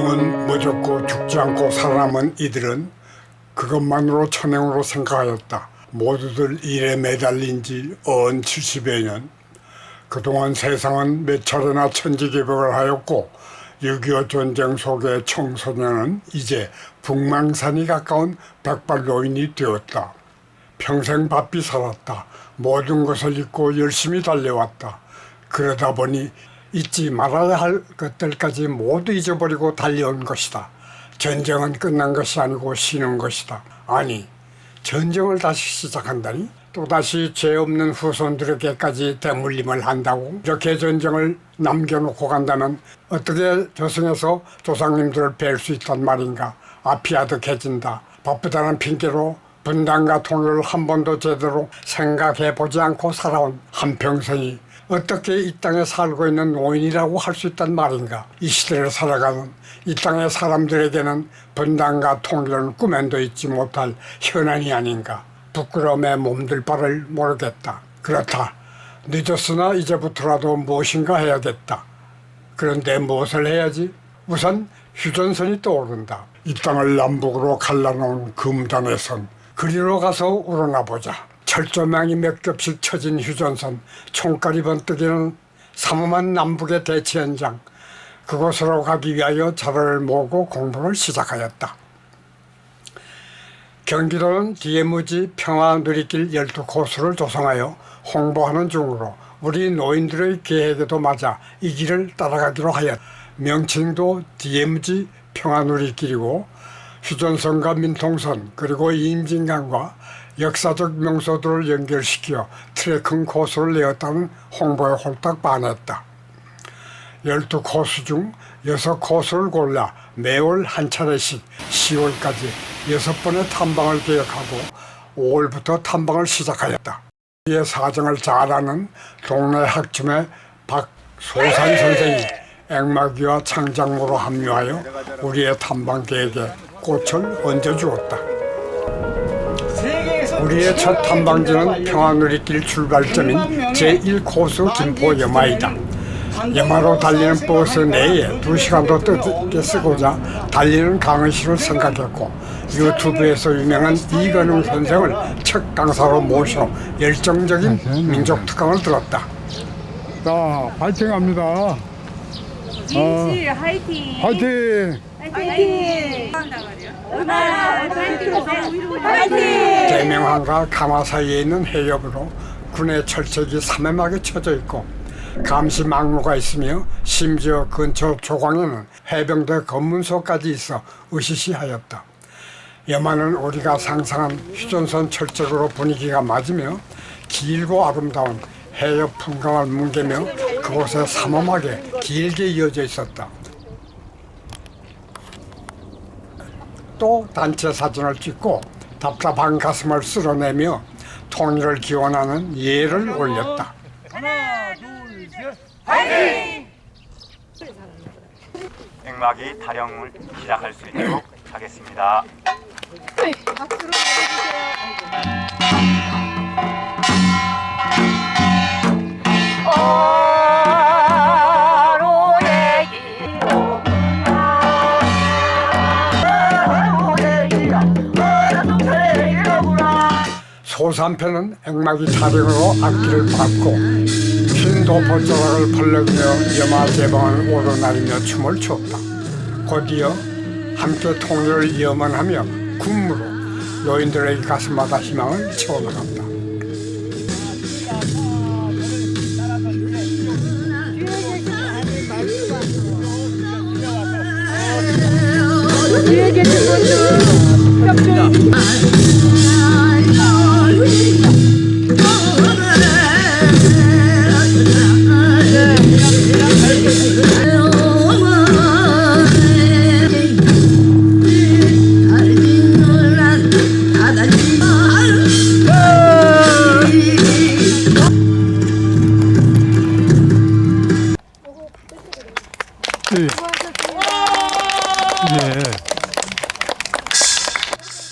영은 무조건 죽지 않고 살아남은 이들은 그것만으로 천행으로 생각하였다. 모두들 일에 매달린 지 언 70여 년. 그동안 세상은 몇 차례나 천지개벽을 하였고 6.25 전쟁 속의 청소년은 이제 북망산이 가까운 백발노인이 되었다. 평생 바삐 살았다. 모든 것을 잊고 열심히 달려왔다. 그러다 보니 잊지 말아야 할 것들까지 모두 잊어버리고 달려온 것이다. 전쟁은 끝난 것이 아니고 쉬는 것이다. 아니, 전쟁을 다시 시작한다니? 또다시 죄 없는 후손들에게까지 대물림을 한다고? 이렇게 전쟁을 남겨놓고 간다면 어떻게 저승에서 조상님들을 뵐 수 있단 말인가? 앞이 아득해진다. 바쁘다는 핑계로 분단과 통일을 한 번도 제대로 생각해 보지 않고 살아온 한평생이 어떻게 이 땅에 살고 있는 노인이라고 할 수 있단 말인가? 이 시대를 살아가는 이 땅의 사람들에게는 분단과 통일은 꿈엔도 잊지 못할 현안이 아닌가? 부끄러움에 몸들 바를 모르겠다. 그렇다. 늦었으나 이제부터라도 무엇인가 해야겠다. 그런데 무엇을 해야지? 우선 휴전선이 떠오른다. 이 땅을 남북으로 갈라놓은 금단의 선. 그리로 가서 우러나 보자. 철조망이 몇 겹씩 쳐진 휴전선. 총깔이 번뜩이는 삼엄한 남북의 대치 현장. 그곳으로 가기 위하여 자료를 모으고 공부를 시작하였다. 경기도는 DMZ 평화 누리길 12코스를 조성하여 홍보하는 중으로 우리 노인들의 계획에도 맞아 이 길을 따라가기로 하였다. 명칭도 DMZ 평화 누리길이고 휴전선과 민통선 그리고 임진강과 역사적 명소들을 연결시켜 트레킹 코스를 내었다는 홍보에 홀딱 반했다. 12코스 중 6코스를 골라 매월 한 차례씩 10월까지 6번의 탐방을 계획하고 5월부터 탐방을 시작하였다. 이의 사정을 잘 아는 동네 학점의 박소산 선생이 앵마기와 창작모로 합류하여 우리의 탐방 계획에 꽃을 얹어주었다. 우리의 첫 탐방지는 평화누리길 출발점인 제1코스 김포 여마이다. 여마로 달리는 버스 내에 두 시간도 뜨게 쓰고자 달리는 강의실을 생각했고 유튜브에서 유명한 이건웅 선생을 첫 강사로 모셔 열정적인 민족 특강을 들었다. 자, 파이팅 합니다. 진실 화이팅! 파이팅! 대명항과 강화 사이에 있는 해협으로 군의 철책이 삼엄하게 쳐져 있고 감시 막로가 있으며 심지어 근처 조광에는 해병대 검문소까지 있어 으시시하였다. 여마는 우리가 상상한 휴전선 철책으로 분위기가 맞으며 길고 아름다운 해협 풍광을 뭉개며 그곳에 삼엄하게 길게 이어져 있었다. 또 단체 사진을 찍고 답답한 가슴을 쓸어내며 통일을 기원하는 예를 올렸다. 액막이 타령을 시작할 수 있도록 하겠습니다. 소삼편은 액막이 타령으로 악기를 받고 흰 도포자락을 벌럭이며 여마 제방을 오르나리며 춤을 췄다. 곧이어 함께 통일을 염원하며 군무로 노인들의 가슴마다 희망을 채워나간다.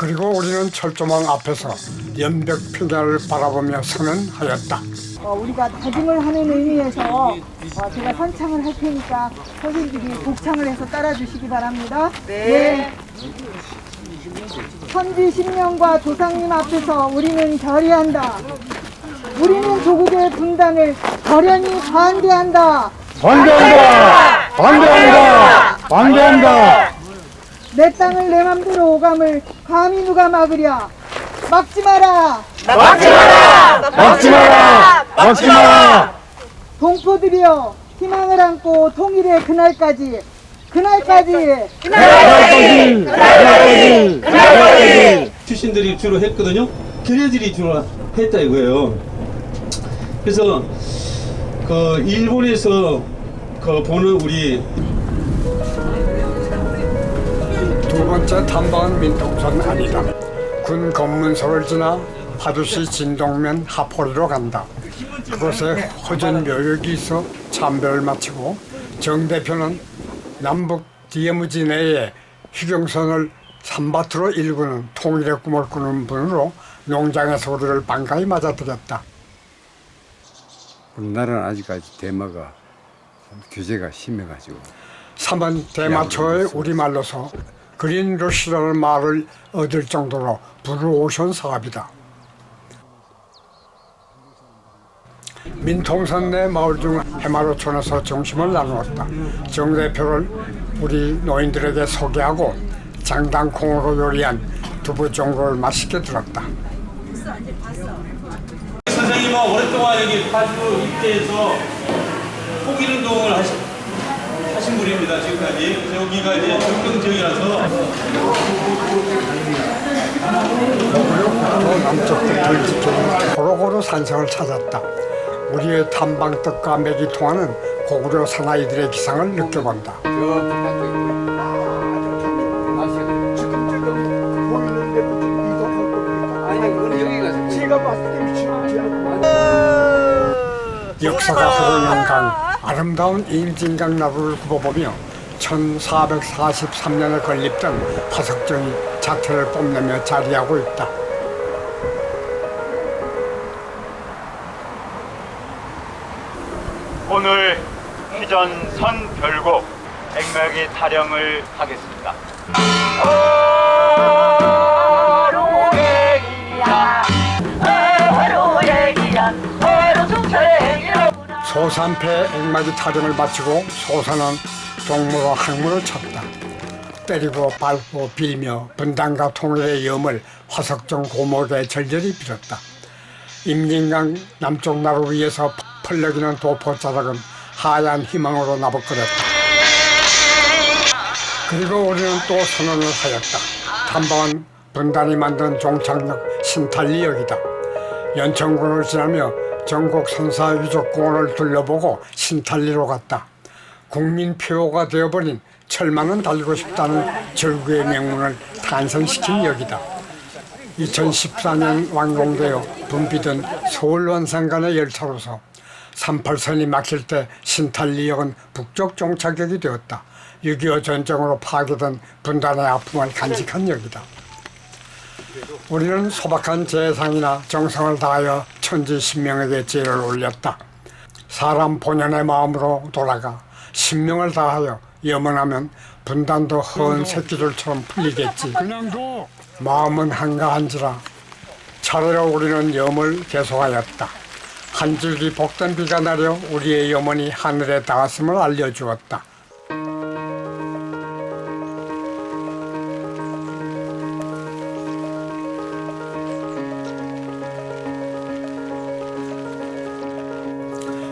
그리고 우리는 철조망 앞에서 연벽 평야를 바라보며 선언하였다. 어, 우리가 다짐을 하는 의미에서 어, 제가 선창을 할 테니까 선생님들이 독창을 해서 따라주시기 바랍니다. 네. 선지 신명과 조상님 앞에서 우리는 결의한다. 우리는 조국의 분단을 결연히 반대한다. 반대한다! 반대한다! 반대한다! 내 땅을 내 맘대로 오감을 감히 누가 막으랴. 막지 마라. 막지 마라! 막지 마라! 동포들이여 희망을 안고 통일의 그날까지 그날까지 출신들이 주로 했거든요. 걔네들이 주로 했다 이거예요. 그래서 그 일본에서 그 보는 우리 두 번째 탐방은 민통선 아니다. 군 검문소를 지나 파주시 진동면 하포리로 간다. 그곳에 허전 묘역이 있어 참배를 마치고 정 대표는 남북 디에무지 내에 휴경선을 산밭으로 일구는 통일의 꿈을 꾸는 분으로 농장에서 우리를 반가이 맞아들였다. 우리나라는 아직까지 대마가 규제가 심해가지고 삼은 대마초의 우리말로서 그린 러시라는 말을 얻을 정도로 불우오션 사업이다. 민통선 내 마을 중 해마로촌에서 정심을 나누었다. 정 대표를 우리 노인들에게 소개하고 장당콩으로 요리한 두부 종로를 맛있게 들었다. 선생님은 오랫동안 여기 파주 일대에서 포길 운동을 하신, 하신 분입니다. 지금까지 여기가 이제 정경 지역이라서 고루고루 산성을 찾았다. 우리의 탐방떡과 통하는 고구려 사나이들의 기상을 느껴본다. 역사가 흐르는 강 아름다운 임진강 나루를 굽어보며 1443년에 건립된 화석정이 자태를 뽐내며 자리하고 있다. 오늘 휴전 선 별곡 액막의 타령을 하겠습니다. 소산패 액막이 타령을 마치고 소산은 동무로 항문을 쳤다. 때리고 밟고 빌며 분단과 통일의 염을 화석정 고목에 절절히 빌었다. 임진강 남쪽 나루 위에서 펄럭이는 도포 자락은 하얀 희망으로 나부끓었다. 그리고 우리는 또 선언을 하였다. 탐방은 분단이 만든 종착역 신탈리역이다. 연천군을 지나며 전국 선사 유적공원을 둘러보고 신탈리로 갔다. 국민 표가 되어버린 철만은 달리고 싶다는 절구의 명문을 탄생시킨 역이다. 2014년 완공되어 붐비던 서울 원산 간의 열차로서 38선이 막힐 때 신탈리역은 북쪽 종착역이 되었다. 6.25 전쟁으로 파괴된 분단의 아픔을 간직한 역이다. 우리는 소박한 재상이나 정성을 다하여 천지 신명에게 제를 올렸다. 사람 본연의 마음으로 돌아가 신명을 다하여 염원하면 분단도 헌 새끼들처럼 풀리겠지. 마음은 한가한지라 차례로 우리는 염을 계속하였다. 한 줄기 복된 비가 내려 우리의 염원이 하늘에 닿았음을 알려주었다.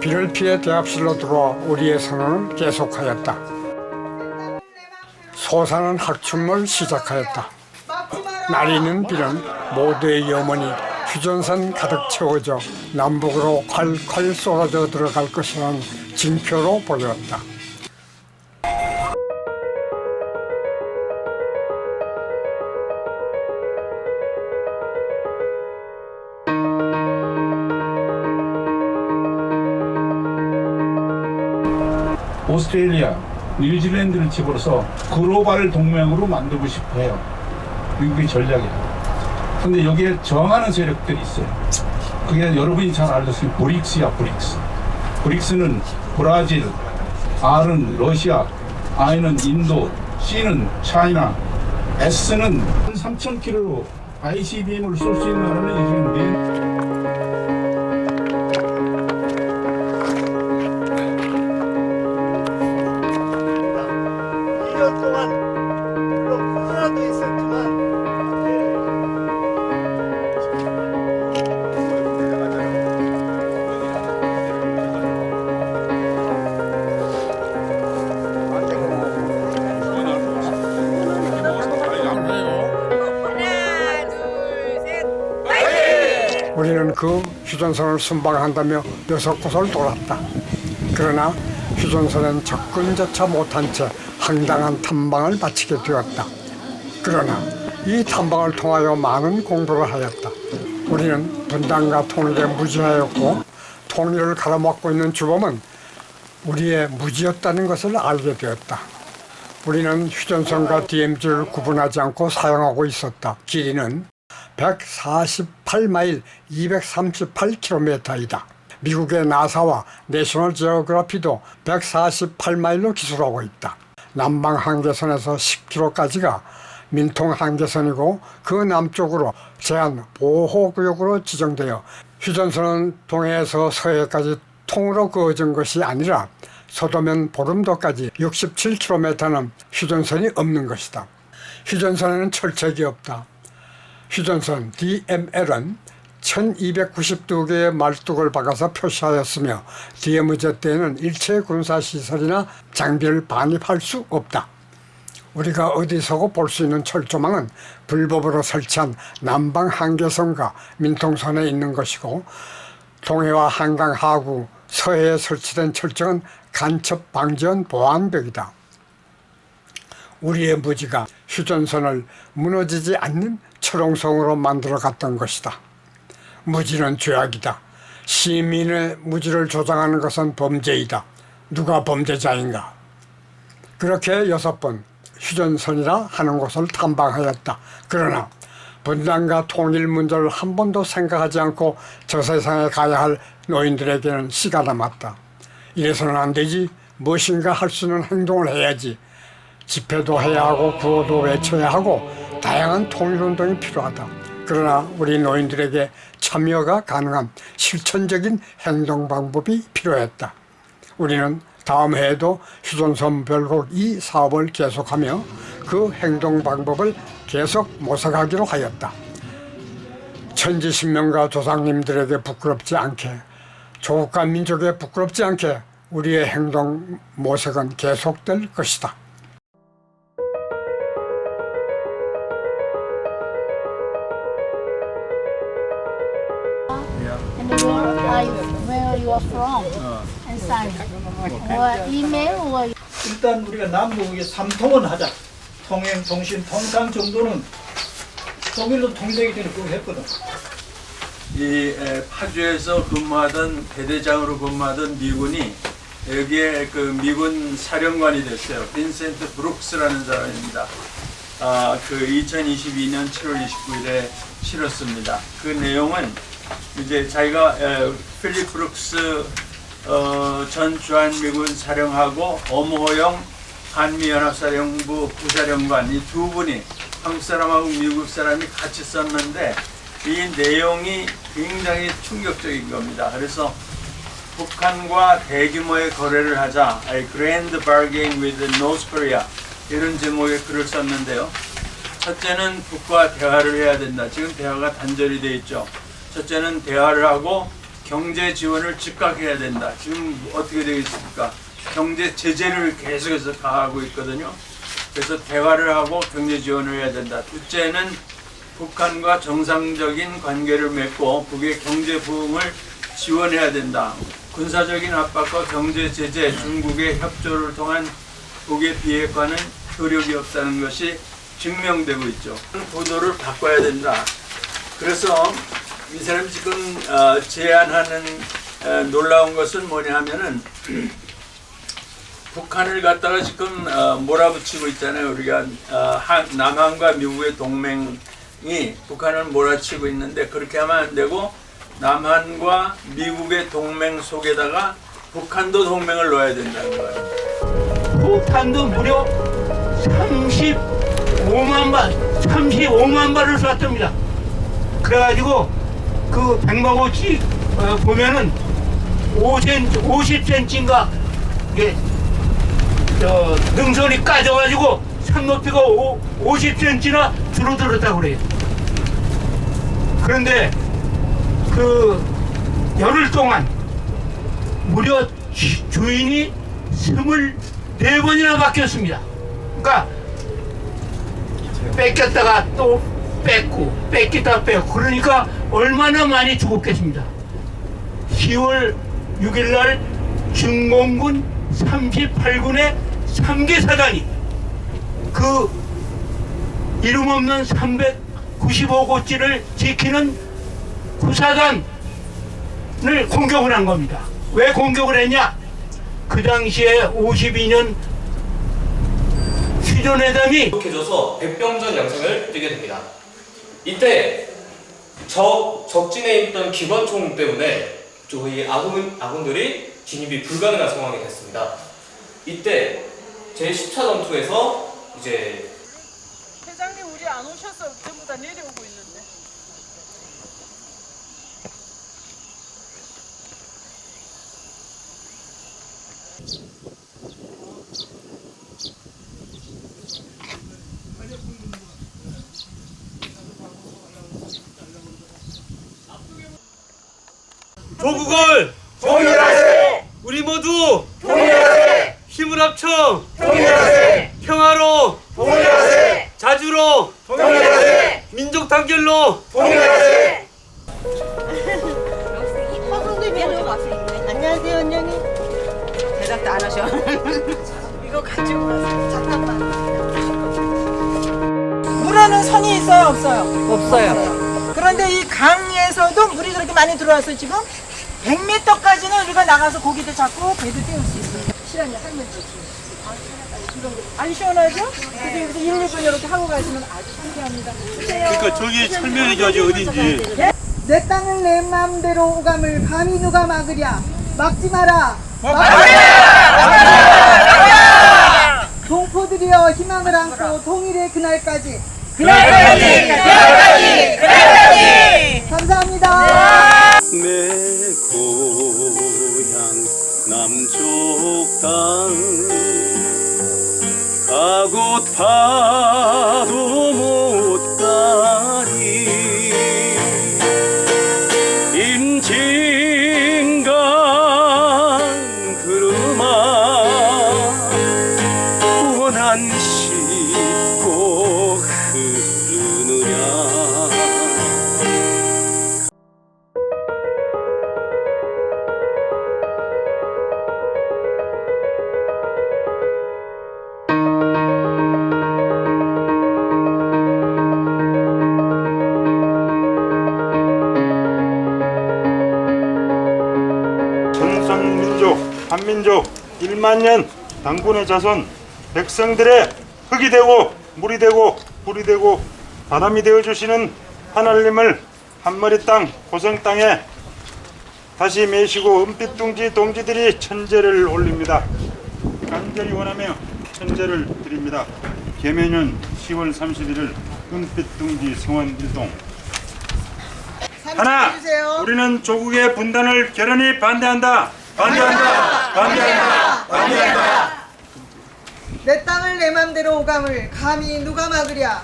비를 피해 대합실로 들어와 우리의 선언을 계속하였다. 소사는 학춤을 시작하였다. 날이는 비는 모두의 염원이 휴전선 가득 채워져 남북으로 콸콸 쏟아져 들어갈 것이라는 징표로 보였다. 뉴질랜드를 집어서 글로벌 동맹으로 만들고 싶어 해요. 미국의 전략이에요. 근데 여기에 정하는 세력들이 있어요. 그게 여러분이 잘 알다시피 브릭스야 브릭스. 브릭스는 브라질, R은 러시아, I는 인도, C는 차이나, S는 3,000km로 ICBM을 쏠 수 있는 나라는 지금 네. 그 휴전선을 순방한다며 여섯 곳을 돌았다. 그러나 휴전선엔 접근조차 못한 채 황당한 탐방을 마치게 되었다. 그러나 이 탐방을 통하여 많은 공부를 하였다. 우리는 분단과 통일에 무지하였고 통일을 가로막고 있는 주범은 우리의 무지였다는 것을 알게 되었다. 우리는 휴전선과 DMZ를 구분하지 않고 사용하고 있었다. 길이는 148마일 238km이다. 미국의 나사와 내셔널 지오그래피도 148마일로 기술하고 있다. 남방 한계선에서 10km까지가 민통 한계선이고 그 남쪽으로 제한 보호구역으로 지정되어 휴전선은 동해에서 서해까지 통으로 그어진 것이 아니라 서도면 보름도까지 67km는 휴전선이 없는 것이다. 휴전선에는 철책이 없다. 휴전선 DML은 1292개의 말뚝을 박아서 표시하였으며 DMZ 때에는 일체 군사시설이나 장비를 반입할 수 없다. 우리가 어디서고 볼 수 있는 철조망은 불법으로 설치한 남방 한계선과 민통선에 있는 것이고 동해와 한강 하구 서해에 설치된 철정은 간첩 방지원 보안벽이다. 우리의 무지가 휴전선을 무너지지 않는 철옹성으로 만들어 갔던 것이다. 무지는 죄악이다. 시민의 무지를 조장하는 것은 범죄이다. 누가 범죄자인가? 그렇게 여섯 번 휴전선이라 하는 곳을 탐방하였다. 그러나 분단과 통일 문제를 한 번도 생각하지 않고 저 세상에 가야 할 노인들에게는 시가 남았다. 이래서는 안 되지. 무엇인가 할수 있는 행동을 해야지. 집회도 해야 하고 구호도 외쳐야 하고 다양한 통일운동이 필요하다. 그러나 우리 노인들에게 참여가 가능한 실천적인 행동 방법이 필요했다. 우리는 다음 해에도 휴전선 별곡 이 사업을 계속하며 그 행동 방법을 계속 모색하기로 하였다. 천지신명과 조상님들에게 부끄럽지 않게 조국과 민족에 부끄럽지 않게 우리의 행동 모색은 계속될 것이다. 일단 우리가 남북에 삼통은 하자. 통행, 통신, 통상 정도는 통일로 통일되기 전에 그거 했거든. 이 에, 파주에서 근무하던 대대장으로 근무하던 미군이 여기에 그 미군 사령관이 됐어요. 빈센트 브룩스라는 사람입니다. 아, 그 2022년 7월 29일에 실었습니다. 그 내용은 이제 자기가 에, 필립 브룩스 어, 전 주한미군 사령하고 엄호영 한미연합사령부 부사령관 이 두 분이 한국 사람하고 미국 사람이 같이 썼는데 이 내용이 굉장히 충격적인 겁니다. 그래서 북한과 대규모의 거래를 하자 A Grand Bargain with North Korea 이런 제목의 글을 썼는데요. 첫째는 북과 대화를 해야 된다. 지금 대화가 단절이 돼 있죠. 첫째는 대화를 하고 경제 지원을 즉각 해야 된다. 지금 어떻게 되겠습니까? 경제 제재를 계속해서 가하고 있거든요. 그래서 대화를 하고 경제 지원을 해야 된다. 둘째는 북한과 정상적인 관계를 맺고 북의 경제 부흥을 지원해야 된다. 군사적인 압박과 경제 제재, 중국의 협조를 통한 북의 비핵화는 효력이 없다는 것이 증명되고 있죠. 보도를 바꿔야 된다. 그래서 이 사람이 지금 어, 제안하는 어, 놀라운 것은 뭐냐 하면은 북한을 갖다가 지금 어, 몰아붙이고 있잖아요. 우리가 어, 한, 남한과 미국의 동맹이 북한을 몰아치고 있는데 그렇게 하면 안 되고 남한과 미국의 동맹 속에다가 북한도 동맹을 넣어야 된다는 거예요. 폭탄도 무려 35만 발, 35만 발을 쐈답니다. 그래가지고 그 백마고치 어, 보면은 5cm, 50cm인가 이게 저 능선이 까져가지고 산높이가 5, 50cm나 줄어들었다고 그래요. 그런데 그 열흘 동안 무려 주- 주인이 24번이나 바뀌었습니다. 그러니까 뺏겼다가 또 뺏고 뺏기다 뺏고 그러니까 얼마나 많이 죽었겠습니다. 10월 6일 날 중공군 38군의 3개 사단이 그 이름 없는 395고지를 지키는 구사단을 공격을 한 겁니다. 왜 공격을 했냐? 그 당시에 52년 휴전회담이 부족해져서 백병전 양상을 띠게 됩니다. 이때 적 적진에 있던 기관총 때문에 저희 아군 아군들이 진입이 불가능한 상황이 됐습니다. 이때 제 10차 전투에서 이제 회장님 우리 안 오셔서 전부 다 내려오고 있는데. 조국을 통일하세 우리 모두 통일하세 힘을 합쳐 통일하세 평화로 통일하세 자주로 통일하세 민족 단결로 통일하세 안녕하세요, 원장님. 대답도 안 하셔. 이거 가지고. 잠깐만. 물에는 선이 있어요, 없어요? 없어요. 그런데 이 강에서도 물이 그렇게 많이 들어와서 지금 100m까지는 우리가 나가서 고기도 잡고 배도 띄울 수 있어요. 실화냐, 할머니. 안 시원하죠? 그래서 여기서 1, 2분 이렇게 하고 가시면 아주 상쾌합니다. 그러니까 저기 설명해줘야지 어딘지. 내 땅을 내 마음대로 오감을 감히 누가 막으랴. 막지 마라. 막으랴. 동포들이여 희망을 안고 통일의 그날까지. 그날까지. 그날까지. 그날까지. 감사합니다. 내 고향 남쪽 땅. 가곳 봐도 못 1만 년 당군의 자손, 백성들의 흙이 되고 물이 되고 불이 되고 바람이 되어 주시는 하나님을 한머리 땅 고성 땅에 다시 매시고 은빛 둥지 동지들이 천재를 올립니다. 간절히 원하며 천재를 드립니다. 개면년 10월 31일 은빛 둥지 성원 일동 하나, 우리는 조국의 분단을 결연히 반대한다. 반대한다. 반대한다. 반대한다. 내 땅을 내 맘대로 오감을 감히 누가 막으랴.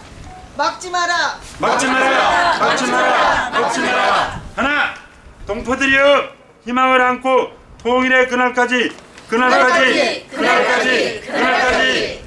막지 마라. 막지 마라. 막지 마라. 막지 마라. 하나, 동포들이여 희망을 안고 통일의 그날까지, 그날까지, 그날까지, 그날까지